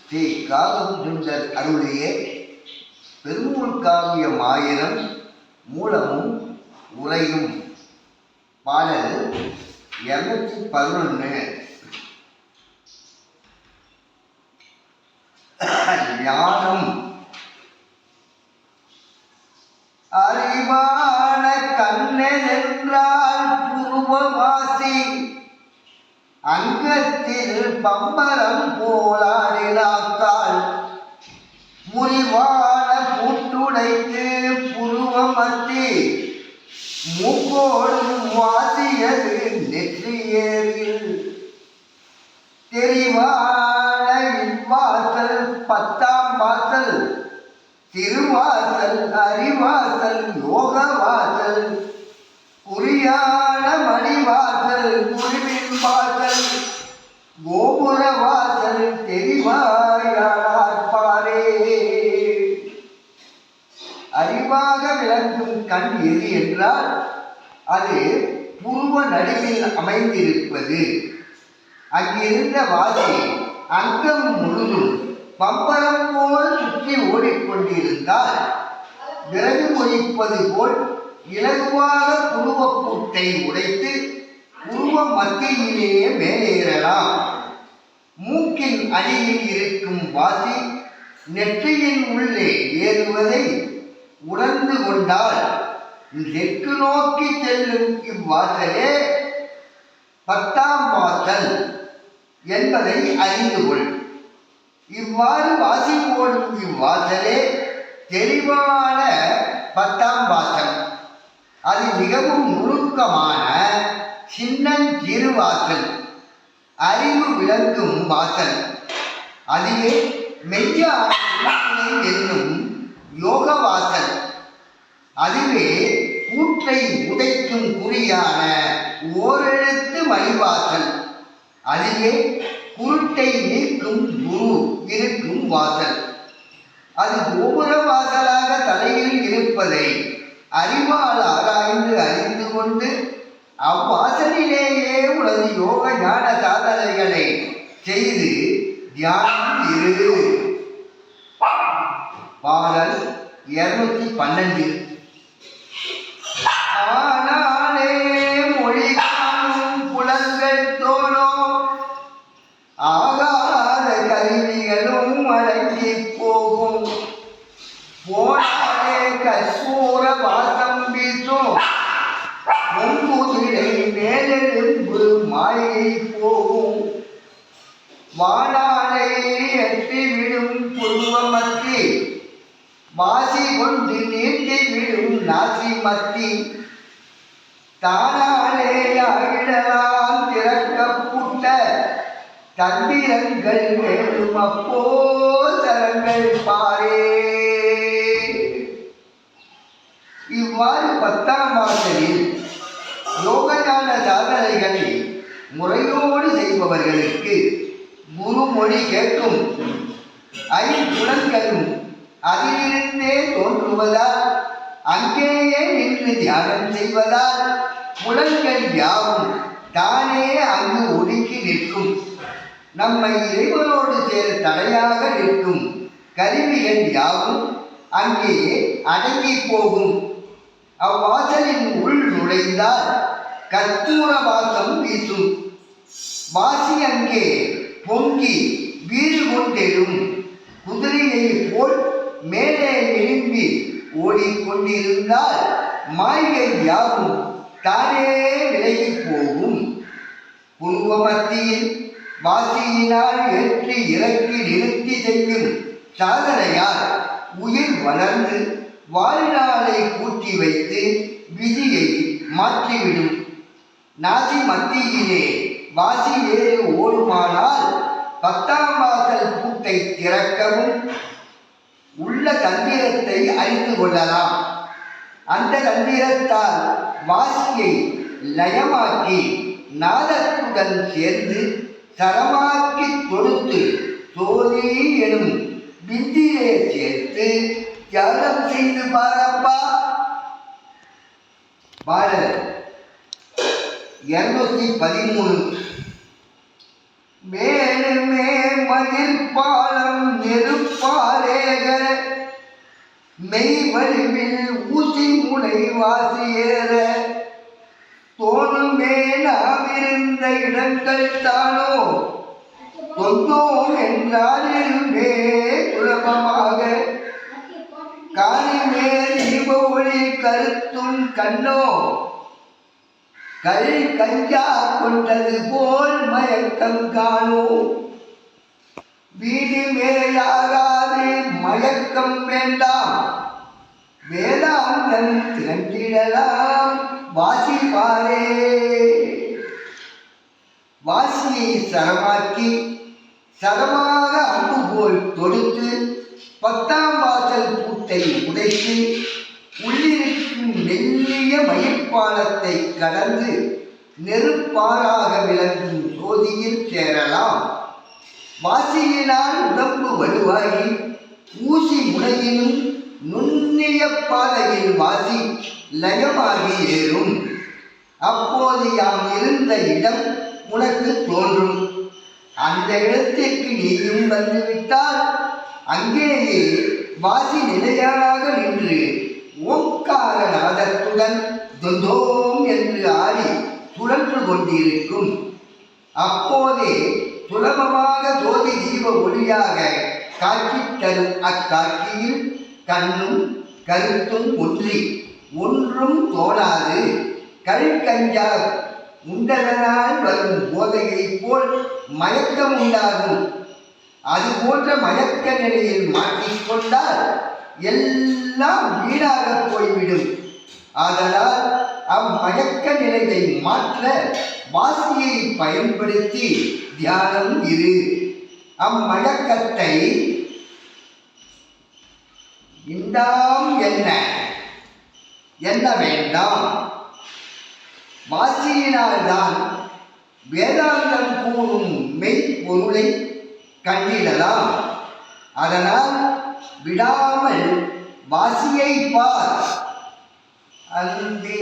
ஸ்ரீ காகபுஜர் அருளிய பெருமூல் காவியம் ஆயிரம் மூலமும் உரையும் பாடல் இருநூத்தி பதினொன்று ஞானம். அறிவான கண்ணன் என்றால் புருவவாசி அங்கத்தில் பம்பரம் போலாடினாக்கால் முறிவான பூட்டுடைத்து புருவமத்தி முக்கோடும் வாசியது நெற்றியேறில். தெரிவான இவ்வாசல் பத்தாம் வாசல். திருவாசல் அறிவாசல் யோகா விளங்கும் கண் எது என்றால் அது புருவ நடுவில் அமைந்திருப்பது. அங்கிருந்த வாசி அங்கம் முழுதும் பம்பரம் போல் சுற்றி ஓடிக்கொண்டிருந்தால் விறகு மொழிப்பது போல் இலகுவாக புருவப்பூட்டை உடைத்து உருவ மத்தியிலேயே மேலேறலாம். மூக்கின் அடியில் இருக்கும் வாசி நெற்றியின் உள்ளே ஏறுவதை கொண்டால் தெற்கு நோக்கி செல்லும் இவ்வாசலே பத்தாம் வாசல் என்பதை அறிந்து கொள். இவ்வாறு வாசி இவ்வாசலே தெளிவான பத்தாம் வாசல். அது மிகவும் நுணுக்கமான சின்னஞ்சிறு வாசல். அறிவு விளங்கும் வாசல். அதுவே மெய்யா என்னும் உதைக்கும் ஓரெழுத்து மணிவாசல் அதுவே குருட்டை நீக்கும் குரு இருக்கும் வாசல். அது கோபுர வாசலாக தலையில் இருப்பதை அறிவால் ஆராய்ந்து அறிந்து கொண்டு அவ்வாசலிலேயே உனது யோக ஞான சாதனைகளை செய்து தியானம் இரு. பாடல் இருநூத்தி பன்னெண்டு கற்பூர வாசம் வீசும் முங்குதிரை மேலெழும்பு மாயை போகும். வானாலை எட்டி விடும் புருவமத்தி. வாசி கொண்டு நீட்டி விடும் நாசி மத்தி தானாலே அகிடலாம் திறக்க திறக்கப்பட்ட தந்திரங்கள் வேணும் அப்போ பத்தாம் வாசலில் யோகஞான சாதனைகளை முறையோடு செய்பவர்களுக்கு குருமொழி கேட்கும். ஐம்புலன்களும் அதிலிருந்தே தோன்றுவதால் அங்கேயே நின்று தியானம் செய்வதால் புலன்கள் யாவும் தானே அங்கு ஒடுங்கி நிற்கும். நம்மை இறைவனோடு சேர தடையாக நிற்கும் கருவிகள் யாவும் அங்கேயே அடங்கி போகும். அவ்வாசலின் உள் நுழைந்தால் கற்பூர வாசம் வீசும். வாசி அங்கே பொங்கி வீடு கொண்டெழும் குதிரையை போல் மேலே எழும்பி ஓடிக்கொண்டிருந்தால் மாய்கள் யாவும் தானே விலகி போகும். பூர்வ மத்தியில் வாசியினால் ஏற்றி இறக்கி நிறுத்தி செய்யும் சாதனையால் உயிர் வளர்ந்து வாழ்நாளை கூட்டி வைத்து விதியை மாற்றிவிடும். நாசி மத்தியிலே வாசி வேறு ஓடுமானால் பத்தாம் வாசல் பூட்டை திறக்கவும் உள்ள தந்திரத்தை அறிந்து கொள்ளலாம். அந்த தந்திரத்தால் வாசியை லயமாக்கி நாதத்துடன் சேர்ந்து சரமாக்கி கொடுத்து சோதி எனும் வித்தியை சேர்த்து தியானம் செய்து பாரப்பா பாரத் இருநூத்தி பதிமூணு மேலுமே மதில் பாலம் நெருப்பாரேக மெய் வடிவில் ஊசி முனை வாசியேற தோணுமே நாம் இருந்த இடங்கள் தானோ தொந்தோம் என்றாலிருமே சுலபமாக குழப்பமாக தீப ஒளி கருத்தும் கண்ணோ. கல் கஞ்சா கொண்டது போல் மயக்கம் காணோ. வீதி மேலாகாது மயக்கம் வேண்டாம். வேதாந்தன் திரண்டிடலாம் வாசிப்பாரே. வாசியை சரமாக்கி சரமாக அம்பு போல் தொடுத்து பத்தாம் வாசல் பூட்டை உடைத்து உள்ளிருக்கும் மெல்லிய மயிர்ப்பாலத்தை கடந்து நெருப்பாறாக விளங்கும் ஜோதியில் சேரலாம். வாசியினால் உடம்பு வலுவாகி ஊசி முனையினும் நுண்ணிய பாதையில் வாசி லயமாகி ஏறும். அப்போது யாம் இருந்த இடம் உனக்கு தோன்றும். அந்த இடத்திற்கு நீயும் வந்துவிட்டால் அங்கேயே வாசி நிலையாக நின்று ஓங்கார நாதத்துடன் தொந்தோம் என்று ஆடி சுழன்று கொண்டிருக்கும். அப்போதே சுலபமாக ஜோதி தீப ஒளியாக காட்சி தரும் அக்காட்சியில் கண்ணும் கருத்தும் ஒன்றி ஒன்றும் தோணாது. கல்கஞ்சா உண்டதனால் வரும் போதையைப் போல் மயக்கம் உண்டாகும். அது போன்ற மயக்க நிலையில் மாட்டிக்கொண்டால் எல்லாம் வீணாக போய்விடும். ஆதலால் அம்மயக்க நிலையை மாற்ற வாசியை பயன்படுத்தி தியானம் இரு. அம்மயக்கத்தை இண்டாம் என்ன? என்ன வேண்டாம்? வாசியினால்தான் வேதாந்தம் கூறும் மெய்ப்பொருளை கண்டிடலாம் அதனால் விடாமல் வாசியை பார். அன்பே